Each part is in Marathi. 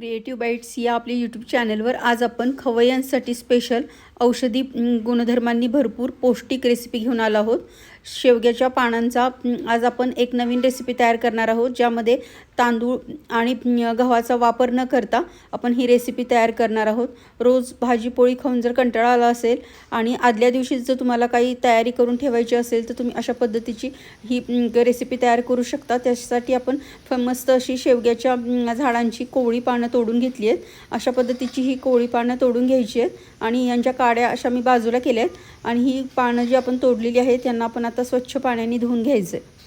क्रिएटिव्ह बाईट्स या आपल्या यूट्यूब चॅनलवर आज आपण खवय्यांसाठी स्पेशल औषधी गुणधर्मांनी भरपूर पौष्टिक रेसिपी घेऊन आलो आहोत. शेवग्याच्या पानांचा आज आपण एक नवीन रेसिपी तयार करणार आहोत ज्यामध्ये तांदूळ आणि गव्हाचा वापर न करता आपण ही रेसिपी तयार करणार आहोत. रोज भाजी पोळी खाऊन जर कंटाळा आला असेल आणि आदल्या दिवशीच जर तुम्हाला काही तयारी करून ठेवायची असेल तर तुम्ही अशा पद्धतीची ही रेसिपी तयार करू शकता. त्यासाठी आपण फ- मस्त अशी शेवग्याच्या झाडांची कोवळी पानं तोडून घेतली आहेत. अशा पद्धतीची ही कोवळी पानं तोडून घ्यायची आहेत आणि यांच्या काड्या अशा मी बाजूला केल्या आहेत. आणि ही पानं जी आपण तोडलेली आहेत त्यांना आपण आता स्वच्छ पाण्याने धुवून घ्यायचं. आहे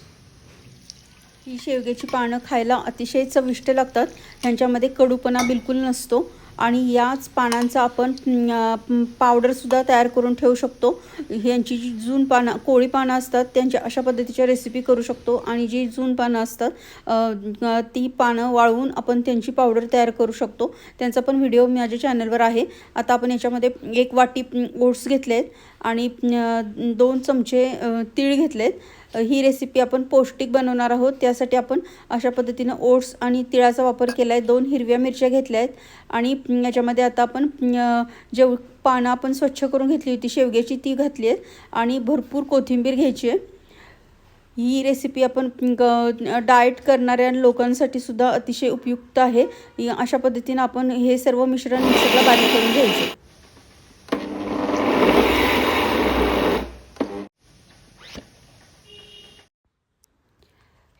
ही शेवग्याची पानं खायला अतिशय चविष्ट लागतात. ह्यांच्यामध्ये कडूपणा बिलकुल नसतो आणि याच पानांचा आपण पावडरसुद्धा तयार करून ठेवू शकतो. ह्यांची जी जून पानं कोळी पानं असतात त्यांच्या अशा पद्धतीच्या रेसिपी करू शकतो. आणि जी जून पानं असतात ती पानं वाळवून आपण त्यांची पावडर तयार करू शकतो. त्यांचा पण व्हिडिओ माझ्या चॅनलवर आहे. आता आपण याच्यामध्ये एक वाटी ओट्स घेतले आहेत आणि दोन चमचे तीळ घेतले आहेत ही रेसिपी आपण पौष्टिक बनवणार आहोत. त्यासाठी आपण अशा पद्धतीनं ओट्स आणि तिळाचा वापर केला आहे दोन हिरव्या मिरच्या घेतल्या आहेत आणि याच्यामध्ये आता आपण जेव पानं आपण स्वच्छ करून घेतली होती शेवग्याची ती घातली आहेत आणि भरपूर कोथिंबीर घ्यायची आहे. ही रेसिपी आपण ग डाएट करणाऱ्या लोकांसाठी सुद्धा अतिशय उपयुक्त आहे. अशा पद्धतीनं आपण हे सर्व मिश्रण मिक्सरला बारीक करून घ्यायचं.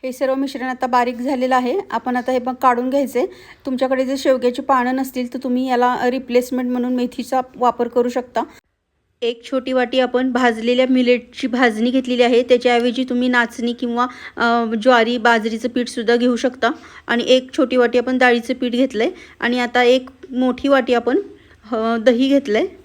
हे सर्व मिश्रण आता बारीक झालेलं आहे. आपण आता हे मग काढून घ्यायचे. तुमच्याकडे जर शेवग्याची पानं नसतील तर तुम्ही याला रिप्लेसमेंट म्हणून मेथीचा वापर करू शकता. एक छोटी वाटी आपण भाजलेल्या मिलेटची भाजणी घेतलेली आहे. त्याच्याऐवजी तुम्ही नाचणी किंवा ज्वारी बाजरीचं पीठसुद्धा घेऊ शकता. आणि एक छोटी वाटी आपण डाळीचं पीठ घेतलं आहे आणि आता एक मोठी वाटी आपण दही घेतलं आहे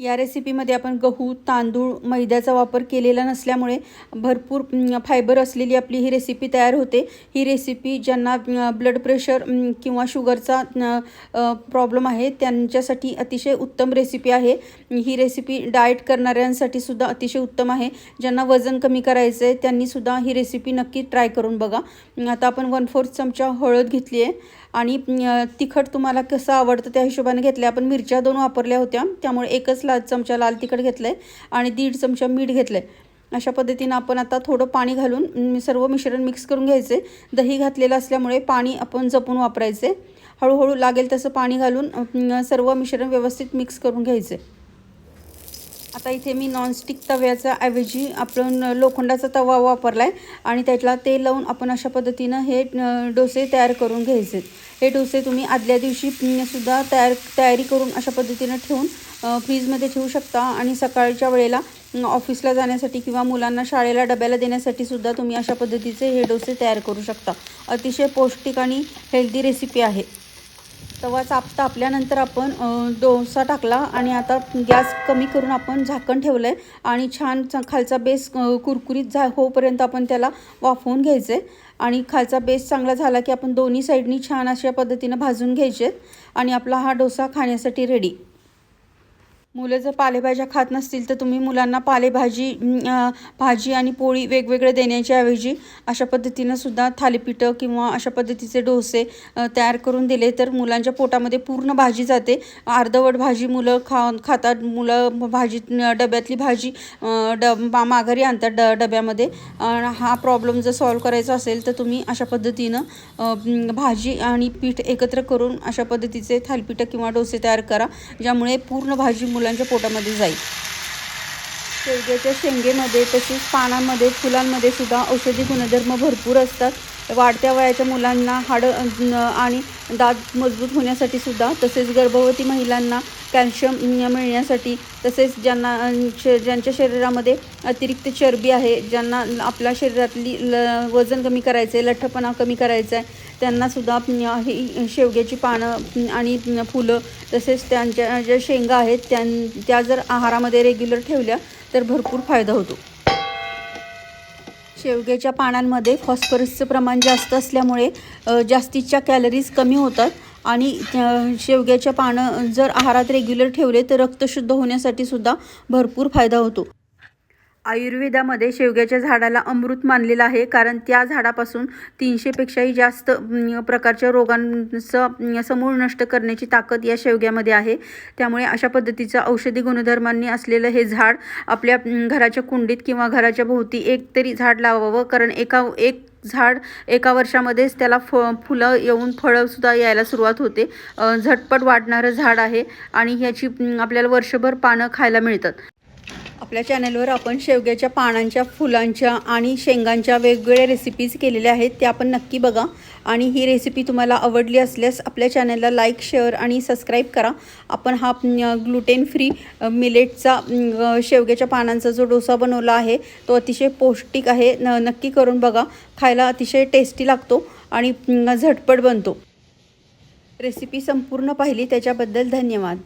या रेसिपीमध्ये आपण गहू तांदूळ मैद्याचा वापर केलेला नसल्यामुळे भरपूर फायबर असलेली आपली ही रेसिपी तयार होते. ही रेसिपी ज्यांना ब्लड प्रेशर किंवा शुगरचा प्रॉब्लेम आहे त्यांच्यासाठी अतिशय उत्तम रेसिपी आहे. ही रेसिपी डाएट करणाऱ्यांसाठी सुद्धा अतिशय उत्तम आहे. ज्यांना वजन कमी करायचं आहे त्यांनीसुद्धा ही रेसिपी नक्की ट्राय करून बघा. आता आपण वन फोर्थ चमचा हळद घेतली आहे आणि तिखट तुम्हाला कसं आवडतं त्या हिशोबाने घेतलं आपण मिरच्या दोन वापरल्या होत्या. त्यामुळे एकच लाल चमचा लाल तिखट घेतलं आहे आणि दीड चमचा मीठ घेतलं आहे अशा पद्धतीनं आपण आता थोडं पाणी घालून सर्व मिश्रण मिक्स करून घ्यायचे. दही घातलेलं असल्यामुळे पाणी आपण जपून वापरायचे. हळूहळू लागेल तसं पाणी घालून सर्व मिश्रण व्यवस्थित मिक्स करून घ्यायचे. आता इथे मी नॉनस्टिक तव्याचा ऐवजी आपण लोखंडाचा तवा वापरला आहे आणि त्यातला तेल लावून आपण अशा पद्धतीनं हे डोसे तयार करून घ्यायचे. हे डोसे तुम्ही आदल्या दिवशी सुद्धा तयार तयारी करून अशा पद्धतीनं ठेवून फ्रीजमध्ये ठेवू शकता आणि सकाळच्या वेळेला ऑफिसला जाण्यासाठी किंवा मुलांना शाळेला डब्याला देण्यासाठी सुद्धा तुम्ही अशा पद्धतीचे हे डोसे तयार करू शकता. अतिशय पौष्टिक आणि हेल्दी रेसिपी आहे. तवा चाप तापल्यानंतर आपण डोसा टाकला आणि आता गॅस कमी करून आपण झाकण ठेवलं आहे आणि छान खालचा बेस कुरकुरीत झा होईपर्यंत आपण त्याला वाफवून घ्यायचं आहे आणि खालचा बेस चांगला झाला की आपण दोन्ही साईडनी छान अशा पद्धतीनं भाजून घ्यायचे आणि आपला हा डोसा खाण्यासाठी रेडी मुलं जर पालेभाज्या खात नसतील तर तुम्ही मुलांना पालेभाजी भाजी आणि पोळी वेगवेगळे देण्याच्या ऐवजी अशा पद्धतीनं सुद्धा थालीपीठं किंवा अशा पद्धतीचे डोसे तयार करून दिले तर मुलांच्या पोटामध्ये पूर्ण भाजी जाते. अर्धवट भाजी मुलं खा खातात. मुलं भाजी डब्यातली भाजी डब ड मा- माघारी आणतात ड डब्यामध्ये. हा प्रॉब्लेम जर सॉल्व करायचा असेल तर तुम्ही अशा पद्धतीनं भाजी आणि पीठ एकत्र करून अशा पद्धतीचे थालीपीठं किंवा डोसे तयार करा ज्यामुळे पूर्ण भाजी मुलं मुलांच्या पोटामध्ये जाईल. शेवग्याच्या शेंगेमध्ये तसेच पानांमध्ये फुलांमध्ये सुद्धा औषधी गुणधर्म भरपूर असतात. वाढत्या वयाच्या मुलांना हाडं आणि दात मजबूत होण्यासाठी सुद्धा तसेच गर्भवती महिलांना कॅल्शियम मिळण्यासाठी तसेच ज्यांना श ज्यांच्या शरीरामध्ये अतिरिक्त चरबी आहे ज्यांना आपल्या शरीरातली ल वजन कमी करायचं आहे लठ्ठपणा कमी करायचा आहे त्यांनासुद्धा सुद्धा ही शेवग्याची पानं आणि फुलं तसेच त्यांच्या ज्या शेंगा आहेत त्यां त्या जर आहारामध्ये रेग्युलर ठेवल्या तर भरपूर फायदा होतो. शेवग्याच्या पानांमध्ये फॉस्फरसचं प्रमाण जास्त असल्यामुळे जास्तीच्या कॅलरीज कमी होतात आणि शेवग्याच्या पानं जर आहारात रेग्युलर ठेवले तर रक्त शुद्ध होण्यासाठी सुद्धा भरपूर फायदा होतो. आयुर्वेदामध्ये शेवग्याच्या झाडाला अमृत मानलेलं आहे कारण त्या झाडापासून तीनशेपेक्षाही जास्त प्रकारच्या रोगांचं समूळ नष्ट करण्याची ताकद या शेवग्यामध्ये आहे. त्यामुळे अशा पद्धतीचं औषधी गुणधर्मांनी असलेलं हे झाड आपल्या घराच्या कुंडीत किंवा घराच्या भोवती एक तरी झाड लावावं कारण एका एक झाड एका वर्षामध्येच त्याला फ फुलं येऊन फळंसुद्धा यायला सुरुवात होते. झटपट वाढणारं झाड आहे आणि ह्याची आपल्याला वर्षभर पानं खायला मिळतात. आपल्या चॅनलवर आपण शेवग्याच्या पानांच्या फुलांच्या आणि शेंगांच्या वेगवेगळ्या रेसिपीज केलेल्या आहेत त्या आपण नक्की बघा. आणि ही रेसिपी तुम्हाला आवडली असल्यास आपल्या चॅनलला लाईक शेअर आणि सबस्क्राईब करा. आपण हा ग्लुटेन फ्री मिलेटचा शेवग्याच्या पानांचा जो डोसा बनवला आहे तो अतिशय पौष्टिक आहे. न नक्की करून बघा. खायला अतिशय टेस्टी लागतो आणि झटपट बनतो. रेसिपी संपूर्ण पाहिली त्याच्याबद्दल धन्यवाद.